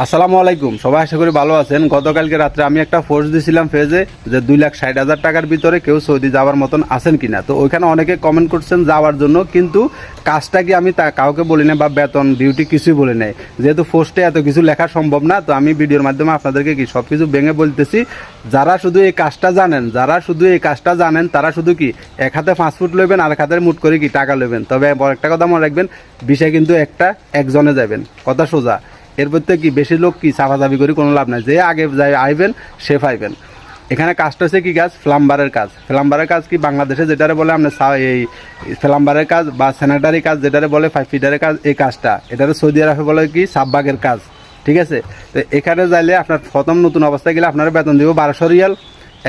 আসসালামু আলাইকুম, সবাই আশা করি ভালো আছেন। গতকালকে রাত্রে আমি একটা ফোর্স দিয়েছিলাম ফেজে যে দুই লাখ ষাট হাজার টাকার ভিতরে কেউ সৌদি যাওয়ার মতন আছেন কিনা। তো ওইখানে অনেকে কমেন্ট করছেন যাওয়ার জন্য, কিন্তু কাজটা কি আমি তা কাউকে বলি না বা বেতন ডিউটি কিছুই বলি নাই। যেহেতু পোস্টে এত কিছু লেখা সম্ভব না, তো আমি ভিডিওর মাধ্যমে আপনাদেরকে কি সব কিছু ভেঙে বলতেছি। যারা শুধু এই কাজটা জানেন, যারা শুধু এই কাজটা জানেন, তারা শুধু কি এক হাতে পাঁচ ফুট লইবেন আর এক হাতে মুট করে কি টাকা লইবেন? তবে একটা কথা মনে রাখবেন, বিষয় কিন্তু একটা, একজনে যাবেন কথা সোজা। এর থেকে কি বেশি লোক কি চাপা চাপি করে কোনো লাভ নাই। যে আগে যাই আইবেন, সে পাইবেন। এখানে কাজটা হচ্ছে কি কাজ? ফ্লাম্বারের কাজ। ফ্লাম্বারের কাজ কি বাংলাদেশে যেটারে বলে আমরা এই ফ্লাম্বারের কাজ বা স্যানিটারি কাজ যেটারে বলে ফাইভ ফিটারের কাজ, এই কাজটা। এটারে সৌদি আরবে বলে কি সাববাগের কাজ। ঠিক আছে? তো এখানে যাইলে আপনার প্রথম নতুন অবস্থায় গেলে আপনারা বেতন দিব বারোশো রিয়াল।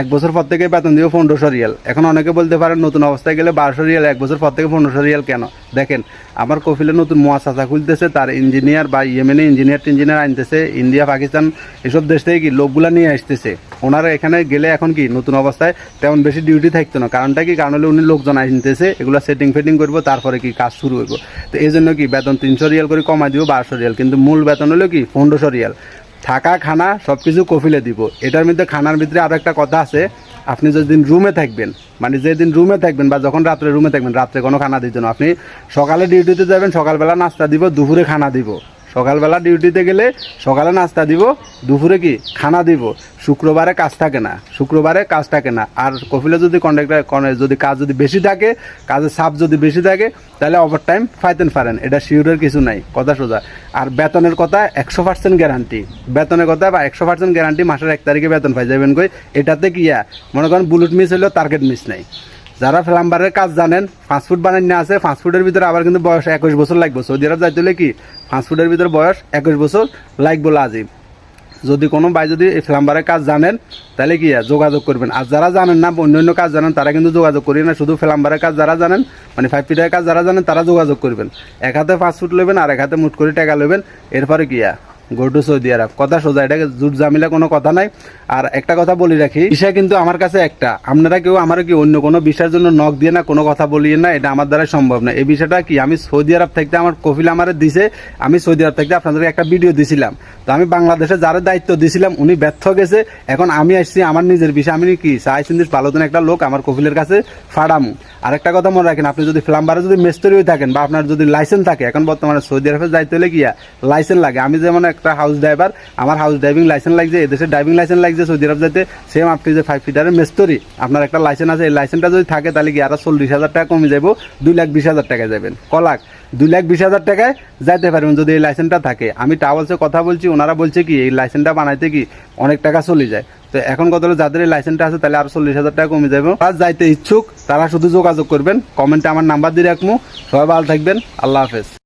এক বছর পর থেকে বেতন দিব পনেরোশো রিয়াল। এখন অনেকে বলতে পারেন, নতুন অবস্থায় গেলে বারোশো রিয়াল, এক বছর পর থেকে পনেরোশো রিয়াল কেন? দেখেন, আমার কফিলে নতুন মোয়াসাসা খুলতেছে, তার ইঞ্জিনিয়ার বা ইয়েমেনে ইঞ্জিনিয়ার টিঞ্জিনিয়ার আনতেছে, ইন্ডিয়া, পাকিস্তান, এসব দেশ থেকে কি লোকগুলা নিয়ে আসতেছে? ওনারা এখানে গেলে এখন কি নতুন অবস্থায় তেমন বেশি ডিউটি থাকতো না। কারণটা কি? কারণ হলে উনি লোকজন আনতেছে, এগুলো সেটিং ফেটিং করব, তারপরে কি কাজ শুরু হইব। তো এই জন্য কি বেতন তিনশো রিয়াল করে কমাই দিব, বারোশো রিয়াল। কিন্তু মূল বেতন হলো কি? পনেরোশো রিয়াল। থাকা, খানা সব কিছু কফিলে দিব। এটার মধ্যে খানার ভিতরে আরও একটা কথা আছে। আপনি যেদিন রুমে থাকবেন মানে যেদিন রুমে থাকবেন বা যখন রাত্রে রুমে থাকবেন, রাত্রে কোনো খানা দিতে না। আপনি সকালে ডিউটিতে যাবেন, সকালবেলা নাস্তা দিব, দুপুরে খানা দিব। সকালবেলা ডিউটিতে গেলে সকালে নাস্তা দিব, দুপুরে কি? খানা দিব। শুক্রবারে কাজ থাকে না। শুক্রবারে কাজ থাকে না। আর কফিলে যদি কন্ট্রাক্টর যদি কাজ যদি বেশি থাকে, কাজের চাপ যদি বেশি থাকে, তাহলে ওভার টাইম ফাইতেন পারেন এটা শিওরের কিছু নাই, কথা সোজা। আর বেতনের কথা একশো পার্সেন্ট গ্যারান্টি বেতনের কথা বা একশো পার্সেন্ট গ্যারান্টি মাসের এক তারিখে বেতন পাই যাবেন কই? এটাতে কি মনে করেন বুলেট মিস হলেও টার্গেট মিস নাই। যারা প্লাম্বারের কাজ জানেন ফুট বানাই না আছে ফুটের ভিতরে আবার কিন্তু বয়স একুশ বছর লাগবে। সৌদি আরব যাইতে হলে কি? ফুটের ভিতরে বয়স একুশ বছর লাগবে লাজিম। যদি কোনো ভাই যদি এই প্লাম্বারের কাজ জানেন, তাহলে কি যোগাযোগ করবেন। আর যারা জানেন না, অন্য অন্য কাজ জানেন, তারা কিন্তু যোগাযোগ করি না। শুধু প্লাম্বারের কাজ যারা জানেন মানে ফাইভ ফিটের কাজ যারা জানেন, তারা যোগাযোগ করবেন। এক হাতে পাঁচ ফুট নেবেন আর এক হাতে মুট করে টাকা নেবেন এরপরে কি আর গো টু সৌদি আরব কথা সোজা এটাকে জুট জামিলা কোনো কথা নাই? আর একটা কথা বলি রাখি বিষয় কিন্তু আমার কাছে একটা। আপনারা কেউ আমার কি অন্য কোনো বিষয়ের জন্য নখ দিয়ে না কোনো কথা বলিয়ে না? এটা আমার দ্বারা সম্ভব না। এই বিষয়টা কি, আমি সৌদি আরব থাকতে আমার কফিল আমার দিছে, আমি সৌদি আরব থাকতে আপনাদেরকে একটা ভিডিও দিছিলাম। তো আমি বাংলাদেশে যার দায়িত্ব দিছিলাম, উনি ব্যর্থ গেছে। এখন আমি আসছি আমার নিজের বিষয়, আমি কি, চাই সিন্দিস ভালো একটা লোক আমার কফিলের কাছে ফাড়ামু। আর একটা কথা মনে রাখেন, আপনি যদি ফ্লাম্বারে যদি মেস্তরি হয়ে থাকেন বা আপনার যদি লাইসেন্স থাকে, এখন বর্তমানে সৌদি আরবে যাইতে হলে গিয়া লাইসেন্স লাগে। আমি যেমন একটা হাউস ড্রাইভার আমার হাউস ড্রাইভিং লাইসেন্স লাগছে এদেশে ড্রাইভিং লাইসেন্স লাগছে, সৌদি আরব যাইতে সেম আপনি যে ফাইভ ফিটারের মেস্তরি। আপনার একটা লাইসেন্স আছে, এই লাইসেন্সটা যদি থাকে, তাহলে কি আরও চল্লিশ হাজার টাকা কমে যাব দুই লাখ বিশ হাজার টাকায় যাবেন কলাক, দুই লাখ বিশ হাজার টাকায় যাইতে পারবেন যদি এই লাইসেন্সটা থাকে। আমি ট্রাভেলসে কথা বলছি, ওনারা বলছে কি, এই লাইসেন্সটা বানাইতে কি অনেক টাকা চলে যায়। তো এখন কত হলো, যাদের এই লাইসেন্সটা আছে, তাহলে আরও চল্লিশ হাজার টাকা কমে যাবে আর যাইতে ইচ্ছুক, তারা শুধু যোগাযোগ করবেন। কমেন্টে আমার নাম্বার দিয়ে রাখব। সবাই ভালো থাকবেন। আল্লাহ হাফেজ।